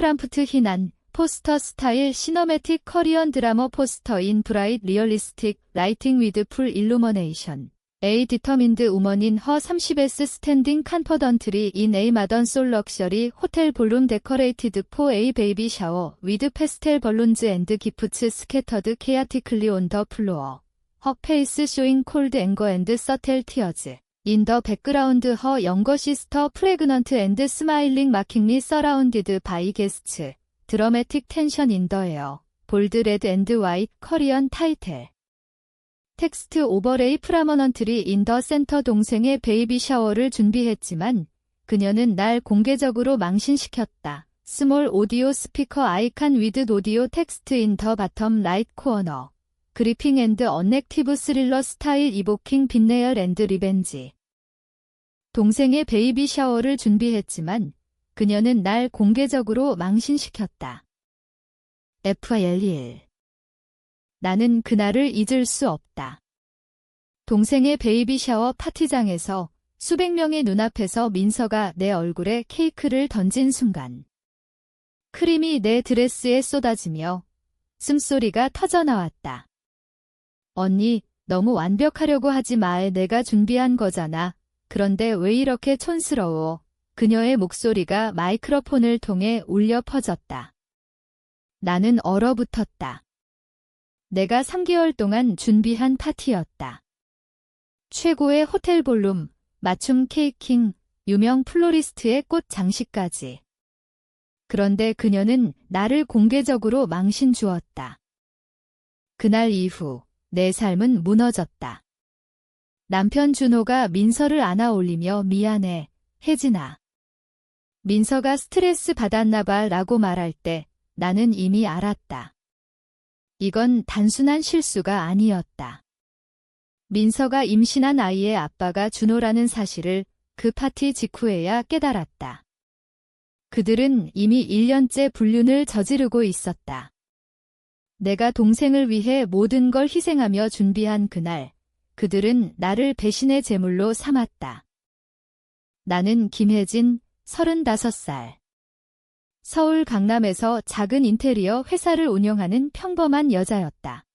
프람프트 희난, 포스터 스타일 시너매틱 커리언 드라마 포스터인 브라이트 리얼리스틱 라이팅 위드 풀 일루머네이션. A 디터민드 우먼인 허 30S 스탠딩 칸퍼던트리 인 A 마던 솔 럭셔리 호텔 볼룸 데커레이티드 포 A 베이비 샤워 위드 페스텔 벌룬즈 앤드 기프츠 스캐터드 케아티클리 온 더 플로어. 허 페이스 쇼잉 콜드 앵거 앤드 서텔 티어즈. 인더 백그라운드 허 영거 시스터 프레그넌트 앤드 스마일링 마킹리 서라운디드 바이 게스츠. 드러매틱 텐션 인더 에어. 볼드 레드 앤드 화이트 커리언 타이틀. 텍스트 오버레이 프라머넌트리 인더 센터 동생의 베이비 샤워를 준비했지만 그녀는 날 공개적으로 망신시켰다. 스몰 오디오 스피커 아이칸 위드 오디오 텍스트 인 더 바텀 라이트 코어너. 그리핑 앤드 언넥티브 스릴러 스타일 이보킹 빈네얼 앤드 리벤지. 동생의 베이비 샤워를 준비했지만 그녀는 날 공개적으로 망신시켰다. FL1 나는 그날을 잊을 수 없다. 동생의 베이비 샤워 파티장에서 수백 명의 눈앞에서 민서가 내 얼굴에 케이크를 던진 순간. 크림이 내 드레스에 쏟아지며 숨소리가 터져나왔다. 언니, 너무 완벽하려고 하지 마. 내가 준비한 거잖아. 그런데 왜 이렇게 촌스러워? 그녀의 목소리가 마이크로폰을 통해 울려 퍼졌다. 나는 얼어붙었다. 내가 3개월 동안 준비한 파티였다. 최고의 호텔 볼룸, 맞춤 케이킹, 유명 플로리스트의 꽃 장식까지. 그런데 그녀는 나를 공개적으로 망신 주었다. 그날 이후 내 삶은 무너졌다. 남편 준호가 민서를 안아 올리며 미안해, 혜진아. 민서가 스트레스 받았나 봐 라고 말할 때 나는 이미 알았다. 이건 단순한 실수가 아니었다. 민서가 임신한 아이의 아빠가 준호라는 사실을 그 파티 직후에야 깨달았다. 그들은 이미 1년째 불륜을 저지르고 있었다. 내가 동생을 위해 모든 걸 희생하며 준비한 그날, 그들은 나를 배신의 제물로 삼았다. 나는 김혜진, 35살. 서울 강남에서 작은 인테리어 회사를 운영하는 평범한 여자였다.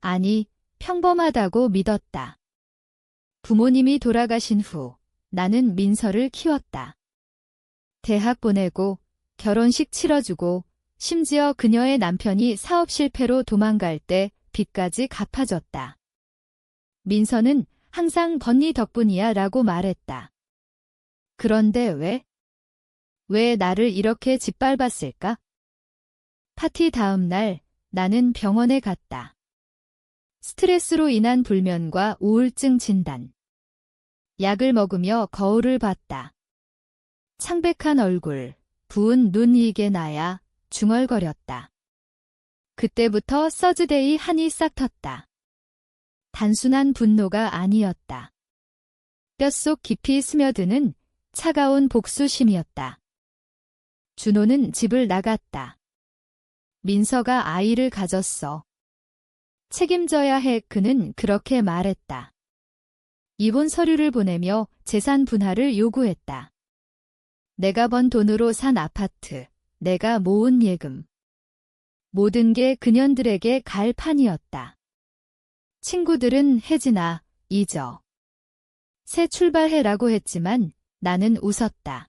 아니, 평범하다고 믿었다. 부모님이 돌아가신 후 나는 민서를 키웠다. 대학 보내고 결혼식 치러주고 심지어 그녀의 남편이 사업 실패로 도망갈 때 빚까지 갚아줬다. 민서는 항상 번니 덕분이야 라고 말했다. 그런데 왜? 왜 나를 이렇게 짓밟았을까? 파티 다음 날 나는 병원에 갔다. 스트레스로 인한 불면과 우울증 진단. 약을 먹으며 거울을 봤다. 창백한 얼굴, 부은 눈 이게 나야 중얼거렸다. 그때부터 서즈데이 한이 싹 텄다. 단순한 분노가 아니었다. 뼛속 깊이 스며드는 차가운 복수심이었다. 준호는 집을 나갔다. 민서가 아이를 가졌어. 책임져야 해 그는 그렇게 말했다. 이혼 서류를 보내며 재산 분할을 요구했다. 내가 번 돈으로 산 아파트, 내가 모은 예금. 모든 게 그년들에게 갈 판이었다. 친구들은 혜진아, 잊어. 새 출발해라고 했지만 나는 웃었다.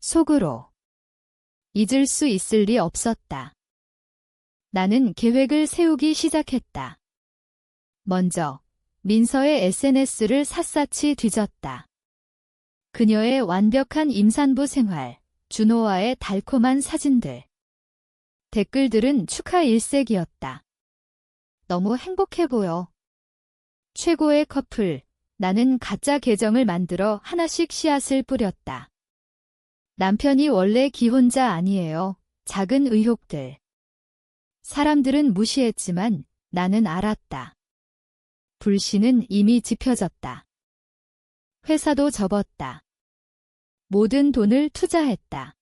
속으로. 잊을 수 있을 리 없었다. 나는 계획을 세우기 시작했다. 먼저 민서의 SNS를 샅샅이 뒤졌다. 그녀의 완벽한 임산부 생활, 준호와의 달콤한 사진들. 댓글들은 축하 일색이었다. 너무 행복해 보여. 최고의 커플, 나는 가짜 계정을 만들어 하나씩 씨앗을 뿌렸다. 남편이 원래 기혼자 아니에요. 작은 의혹들. 사람들은 무시했지만 나는 알았다. 불신은 이미 짚혀졌다. 회사도 접었다. 모든 돈을 투자했다.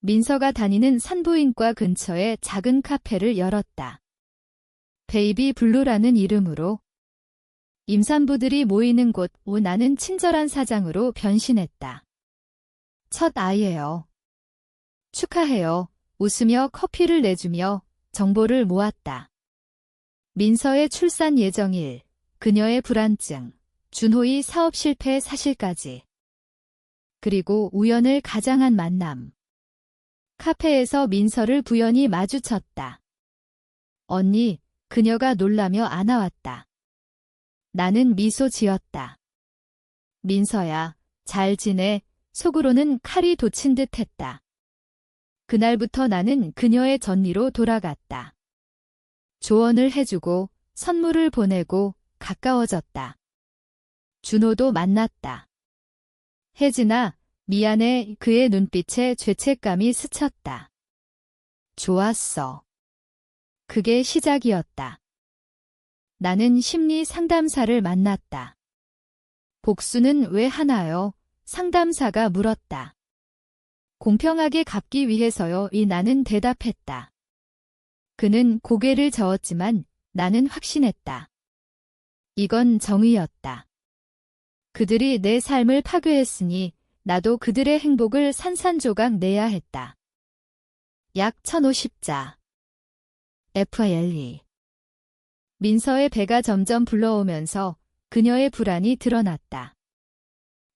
민서가 다니는 산부인과 근처에 작은 카페를 열었다. 베이비 블루라는 이름으로 임산부들이 모이는 곳, 오 나는 친절한 사장으로 변신했다. 첫 아이예요. 축하해요. 웃으며 커피를 내주며 정보를 모았다. 민서의 출산 예정일, 그녀의 불안증, 준호의 사업 실패 사실까지. 그리고 우연을 가장한 만남. 카페에서 민서를 부연히 마주쳤다. 언니, 그녀가 놀라며 안아왔다. 나는 미소 지었다. 민서야, 잘 지내, 속으로는 칼이 돋친 듯 했다. 그날부터 나는 그녀의 전리로 돌아갔다. 조언을 해주고, 선물을 보내고, 가까워졌다. 준호도 만났다. 혜진아, 미안해 그의 눈빛에 죄책감이 스쳤다. 좋았어. 그게 시작이었다. 나는 심리 상담사를 만났다. 복수는 왜 하나요? 상담사가 물었다. 공평하게 갚기 위해서요. 이 나는 대답했다. 그는 고개를 저었지만 나는 확신했다. 이건 정의였다. 그들이 내 삶을 파괴했으니 나도 그들의 행복을 산산조각 내야 했다. 약 1050자. FLE. 민서의 배가 점점 불러오면서 그녀의 불안이 드러났다.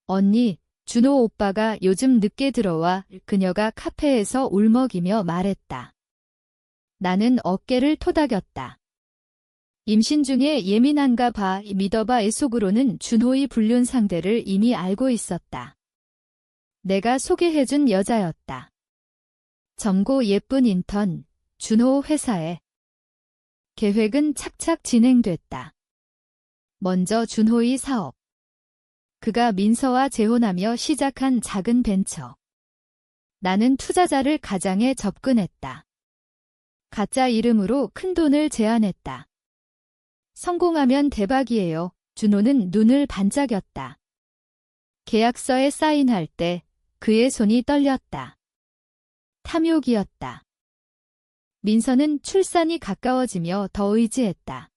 언니, 준호 오빠가 요즘 늦게 들어와 그녀가 카페에서 울먹이며 말했다. 나는 어깨를 토닥였다. 임신 중에 예민한가 봐 믿어봐의 속으로는 준호의 불륜 상대를 이미 알고 있었다. 내가 소개해준 여자였다. 점고 예쁜 인턴, 준호 회사에. 계획은 착착 진행됐다. 먼저 준호의 사업. 그가 민서와 재혼하며 시작한 작은 벤처. 나는 투자자를 가장에 접근했다. 가짜 이름으로 큰 돈을 제안했다. 성공하면 대박이에요. 준호는 눈을 반짝였다. 계약서에 사인할 때 그의 손이 떨렸다. 탐욕이었다. 민서는 출산이 가까워지며 더 의지했다.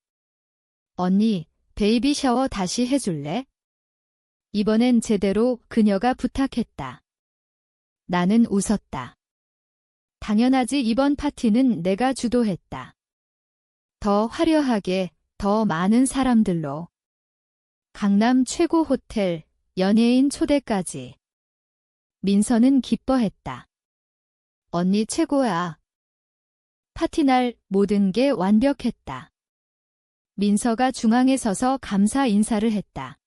언니, 베이비 샤워 다시 해줄래? 이번엔 제대로 그녀가 부탁했다. 나는 웃었다. 당연하지 이번 파티는 내가 주도했다. 더 화려하게, 더 많은 사람들로. 강남 최고 호텔, 연예인 초대까지. 민서는 기뻐했다. 언니 최고야. 파티날 모든 게 완벽했다. 민서가 중앙에 서서 감사 인사를 했다.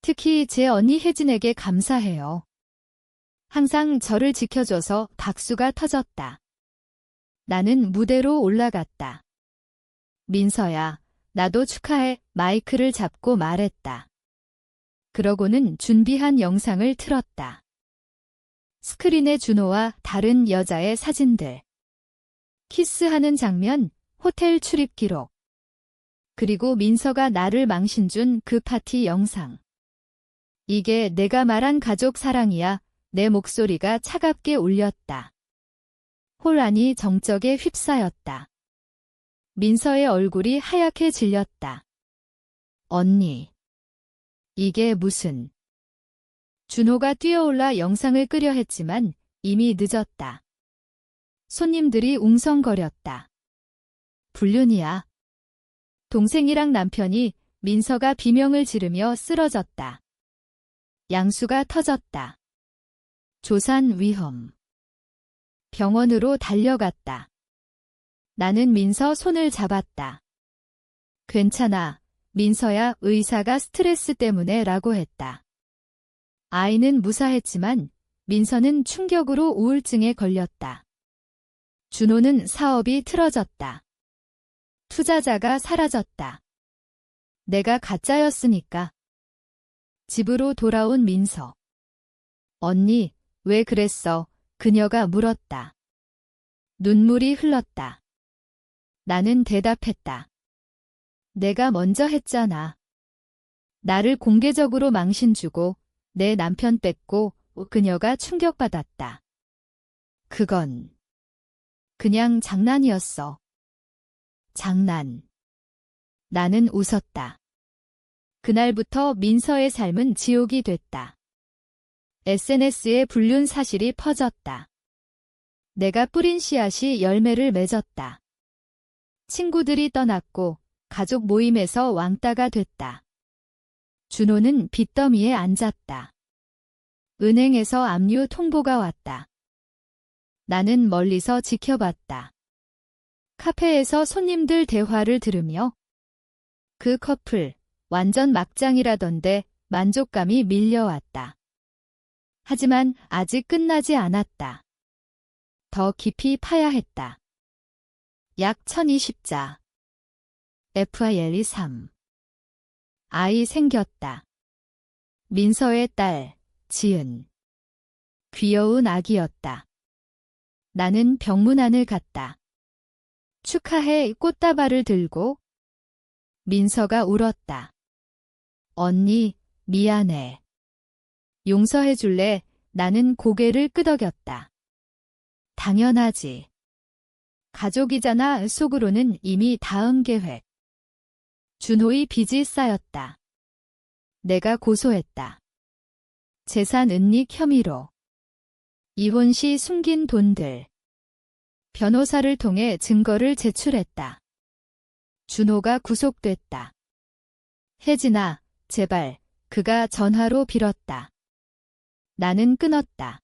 특히 제 언니 혜진에게 감사해요. 항상 저를 지켜줘서 박수가 터졌다. 나는 무대로 올라갔다. 민서야, 나도 축하해 마이크를 잡고 말했다. 그러고는 준비한 영상을 틀었다. 스크린에 준호와 다른 여자의 사진들. 키스하는 장면, 호텔 출입 기록. 그리고 민서가 나를 망신 준 그 파티 영상. 이게 내가 말한 가족 사랑이야. 내 목소리가 차갑게 울렸다. 홀안이 정적에 휩싸였다. 민서의 얼굴이 하얗게 질렸다. 언니. 이게 무슨. 준호가 뛰어올라 영상을 끄려 했지만 이미 늦었다. 손님들이 웅성거렸다. 불륜이야. 동생이랑 남편이 민서가 비명을 지르며 쓰러졌다. 양수가 터졌다. 조산 위험. 병원으로 달려갔다. 나는 민서 손을 잡았다. 괜찮아. 민서야 의사가 스트레스 때문에 라고 했다. 아이는 무사했지만 민서는 충격으로 우울증에 걸렸다. 준호는 사업이 틀어졌다. 투자자가 사라졌다. 내가 가짜였으니까. 집으로 돌아온 민서. 언니, 왜 그랬어? 그녀가 물었다. 눈물이 흘렀다. 나는 대답했다. 내가 먼저 했잖아. 나를 공개적으로 망신 주고 내 남편 뺏고 그녀가 충격받았다. 그건 그냥 장난이었어. 장난. 나는 웃었다. 그날부터 민서의 삶은 지옥이 됐다. SNS에 불륜 사실이 퍼졌다. 내가 뿌린 씨앗이 열매를 맺었다. 친구들이 떠났고 가족 모임에서 왕따가 됐다. 준호는 빚더미에 앉았다. 은행에서 압류 통보가 왔다. 나는 멀리서 지켜봤다. 카페에서 손님들 대화를 들으며 그 커플 완전 막장이라던데 만족감이 밀려왔다. 하지만 아직 끝나지 않았다. 더 깊이 파야 했다. 약 1020자. FIL이 3. 아이 생겼다. 민서의 딸, 지은. 귀여운 아기였다. 나는 병문안을 갔다. 축하해 꽃다발을 들고 민서가 울었다. 언니, 미안해. 용서해 줄래? 나는 고개를 끄덕였다. 당연하지. 가족이잖아 속으로는 이미 다음 계획. 준호의 빚이 쌓였다. 내가 고소했다. 재산 은닉 혐의로. 이혼 시 숨긴 돈들. 변호사를 통해 증거를 제출했다. 준호가 구속됐다. 혜진아, 제발, 그가 전화로 빌었다. 나는 끊었다.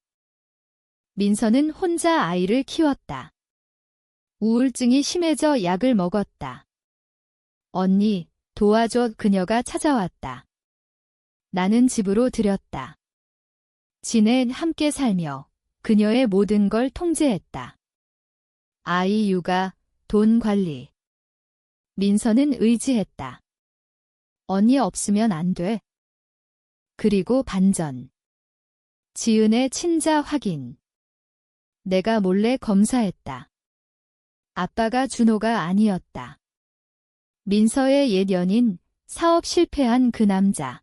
민서는 혼자 아이를 키웠다. 우울증이 심해져 약을 먹었다. 언니, 도와줘 그녀가 찾아왔다. 나는 집으로 들였다. 지낸 함께 살며 그녀의 모든 걸 통제했다. 아이 육아, 돈 관리. 민서는 의지했다. 언니 없으면 안 돼. 그리고 반전. 지은의 친자 확인. 내가 몰래 검사했다. 아빠가 준호가 아니었다. 민서의 옛 연인, 사업 실패한 그 남자.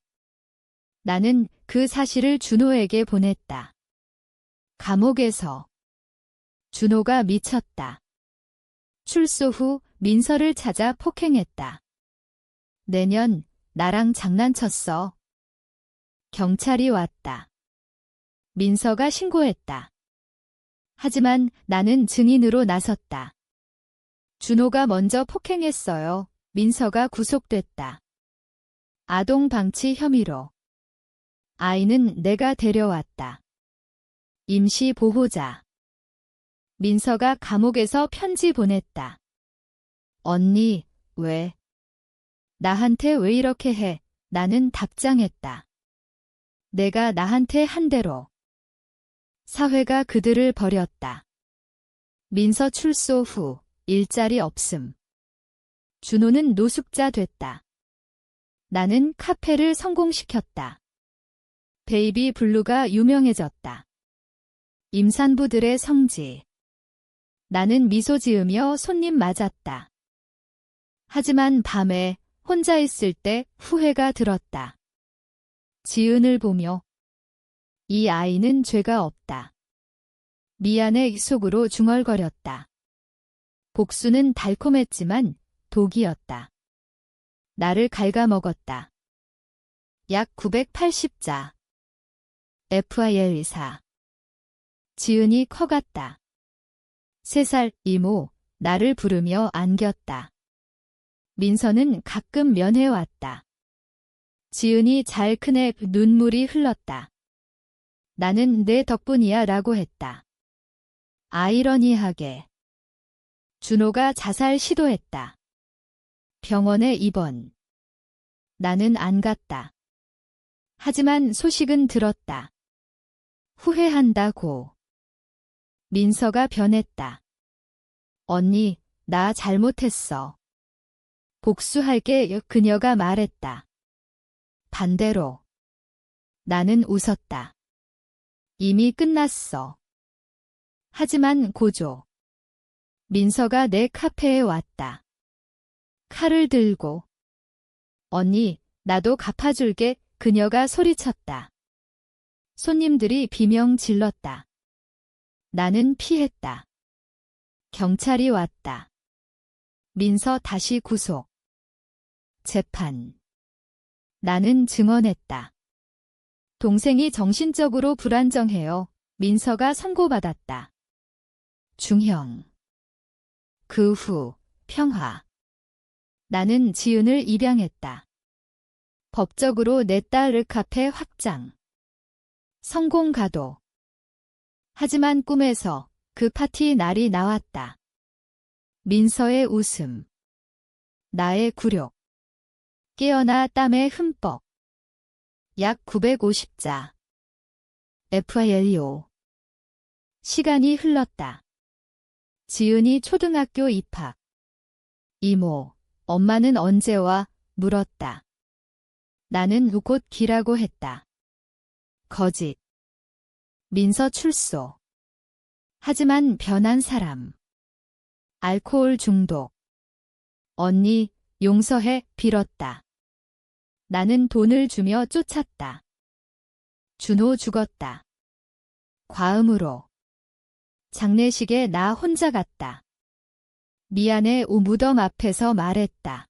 나는 그 사실을 준호에게 보냈다. 감옥에서 준호가 미쳤다. 출소 후 민서를 찾아 폭행했다. 내년 나랑 장난쳤어. 경찰이 왔다. 민서가 신고했다. 하지만 나는 증인으로 나섰다. 준호가 먼저 폭행했어요. 민서가 구속됐다. 아동 방치 혐의로. 아이는 내가 데려왔다. 임시 보호자. 민서가 감옥에서 편지 보냈다. 언니, 왜? 나한테 왜 이렇게 해? 나는 답장했다. 내가 나한테 한 대로. 사회가 그들을 버렸다. 민서 출소 후 일자리 없음. 준호는 노숙자 됐다. 나는 카페를 성공시켰다. 베이비 블루가 유명해졌다. 임산부들의 성지. 나는 미소 지으며 손님 맞았다. 하지만 밤에 혼자 있을 때 후회가 들었다. 지은을 보며 이 아이는 죄가 없다. 미안해 속으로 중얼거렸다. 복수는 달콤했지만 독이었다. 나를 갉아먹었다. 약 980자. FIL 4. 지은이 커갔다. 세 살 이모, 나를 부르며 안겼다. 민서는 가끔 면회왔다. 지은이 잘 크네 눈물이 흘렀다. 나는 내 덕분이야 라고 했다. 아이러니하게. 준호가 자살 시도했다. 병원에 입원. 나는 안 갔다. 하지만 소식은 들었다. 후회한다고. 민서가 변했다. 언니, 나 잘못했어. 복수할게 그녀가 말했다. 반대로. 나는 웃었다. 이미 끝났어. 하지만 고조. 민서가 내 카페에 왔다. 칼을 들고. 언니, 나도 갚아줄게. 그녀가 소리쳤다. 손님들이 비명 질렀다. 나는 피했다. 경찰이 왔다. 민서 다시 구속. 재판. 나는 증언했다. 동생이 정신적으로 불안정해요. 민서가 선고받았다. 중형. 그 후, 평화. 나는 지은을 입양했다. 법적으로 내딸 르카페 확장. 성공 가도. 하지만 꿈에서 그 파티 날이 나왔다. 민서의 웃음. 나의 굴욕. 깨어나 땀에 흠뻑. 약 950자. FILO. 시간이 흘렀다. 지은이 초등학교 입학. 이모, 엄마는 언제 와? 물었다. 나는 곧 기라고 했다. 거짓. 민서 출소. 하지만 변한 사람. 알코올 중독. 언니, 용서해, 빌었다. 나는 돈을 주며 쫓았다. 준호 죽었다. 과음으로. 장례식에 나 혼자 갔다. 미안해 우 무덤 앞에서 말했다.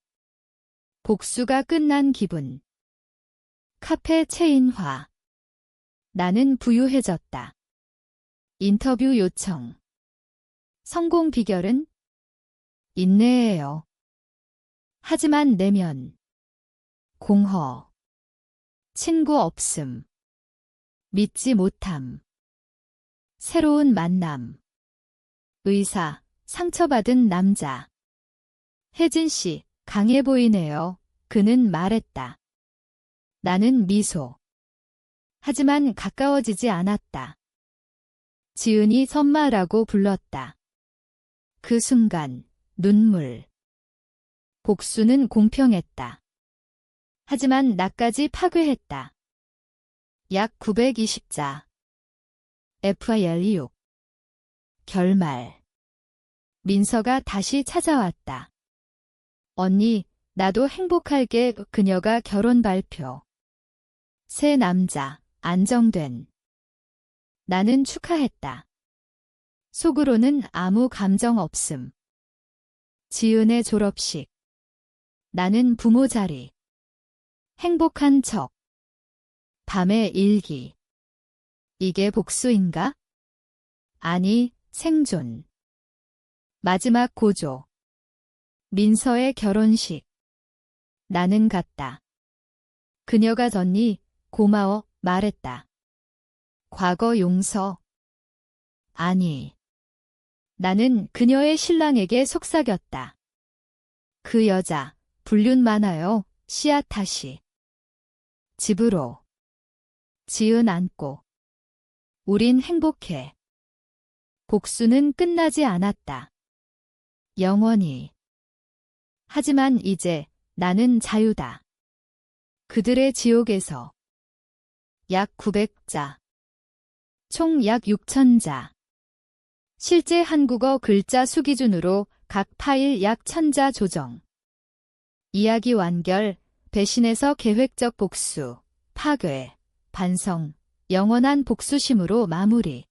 복수가 끝난 기분. 카페 체인화. 나는 부유해졌다. 인터뷰 요청. 성공 비결은? 인내예요. 하지만 내면. 공허. 친구 없음. 믿지 못함. 새로운 만남. 의사, 상처받은 남자. 혜진 씨, 강해 보이네요. 그는 말했다. 나는 미소. 하지만 가까워지지 않았다. 지은이 선마라고 불렀다. 그 순간, 눈물. 복수는 공평했다. 하지만 나까지 파괴했다. 약 920자. FIL6. 결말. 민서가 다시 찾아왔다. 언니, 나도 행복할게 그녀가 결혼 발표. 새 남자, 안정된. 나는 축하했다. 속으로는 아무 감정 없음. 지은의 졸업식. 나는 부모 자리. 행복한 척. 밤의 일기. 이게 복수인가? 아니, 생존. 마지막 고조. 민서의 결혼식. 나는 갔다. 그녀가 졌니 고마워 말했다. 과거 용서. 아니. 나는 그녀의 신랑에게 속삭였다. 그 여자, 불륜 많아요, 씨앗 다시. 집으로. 지은 않고. 우린 행복해. 복수는 끝나지 않았다. 영원히. 하지만 이제 나는 자유다. 그들의 지옥에서. 약 900자. 총 약 6천자. 실제 한국어 글자 수 기준으로 각 파일 약 1000자 조정. 이야기 완결, 배신에서 계획적 복수, 파괴, 반성, 영원한 복수심으로 마무리.